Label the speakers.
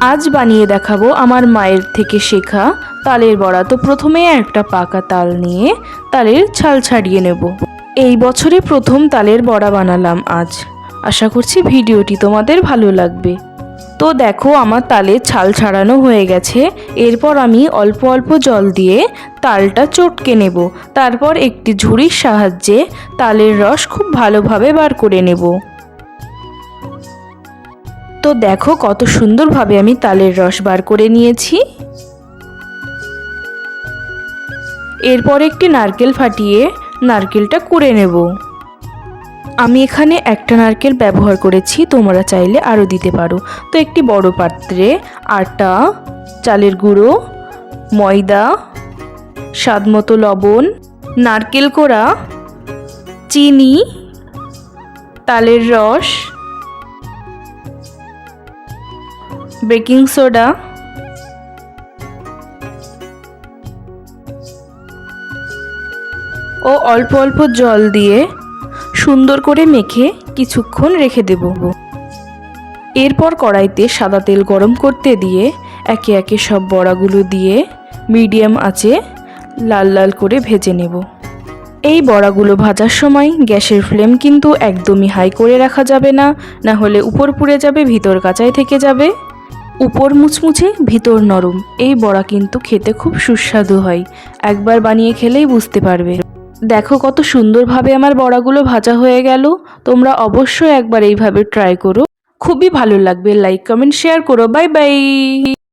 Speaker 1: আজ বানিয়ে দেখাবো আমার মায়ের থেকে শেখা তালের বড়া। তো প্রথমে একটা পাকা তাল নিয়ে তালের ছাল ছাড়িয়ে নেব। এই বছরে প্রথম তালের বড়া বানালাম আজ। আশা করছি ভিডিওটি তোমাদের ভালো লাগবে। তো দেখো, আমার তালে ছাল ছাড়ানো হয়ে গেছে। এরপর আমি অল্প অল্প জল দিয়ে তালটা চটকে নেব। তারপর একটি ঝুড়ির সাহায্যে তালের রস খুব ভালোভাবে বার করে নেব। তো দেখো কত সুন্দরভাবে আমি তালের রস বার করে নিয়েছি। এরপর একটি নারকেল ফাটিয়ে নারকেলটা কুড়ে নেব। আমি এখানে একটা নারকেল ব্যবহার করেছি, তোমরা চাইলে আরও দিতে পারো। তো একটি বড় পাত্রে আটা, চালের গুঁড়ো, ময়দা, স্বাদমতো লবণ, নারকেল কোড়া, চিনি, তালের রস বেকিং সোডা। ও অল্প অল্প জল দিয়ে সুন্দর করে মেখে কিছুক্ষণ রেখে দেব। এরপর কড়াইতে সাদা তেল গরম করতে দিয়ে একে একে সব বড়াগুলো দিয়ে মিডিয়াম আঁচে লাল লাল করে ভেজে নেব। এই বড়াগুলো ভাজার সময় গ্যাসের ফ্লেম কিন্তু একদমই হাই করে রাখা যাবে না না হলে উপর পুড়ে যাবে, ভিতর কাঁচাই থেকে যাবে। উপর মুচমুচে, ভিতর নরম। এই বড়া কিন্তু খেতে খুব সুস্বাদু হয়। একবার বানিয়ে খেলেই বুঝতে পারবে। দেখো কত সুন্দরভাবে আমার বড়াগুলো ভাজা হয়ে গেল। তোমরা অবশ্যই একবার এইভাবে ট্রাই করো। খুবই ভালো লাগবে। লাইক কমেন্ট শেয়ার করো। Bye bye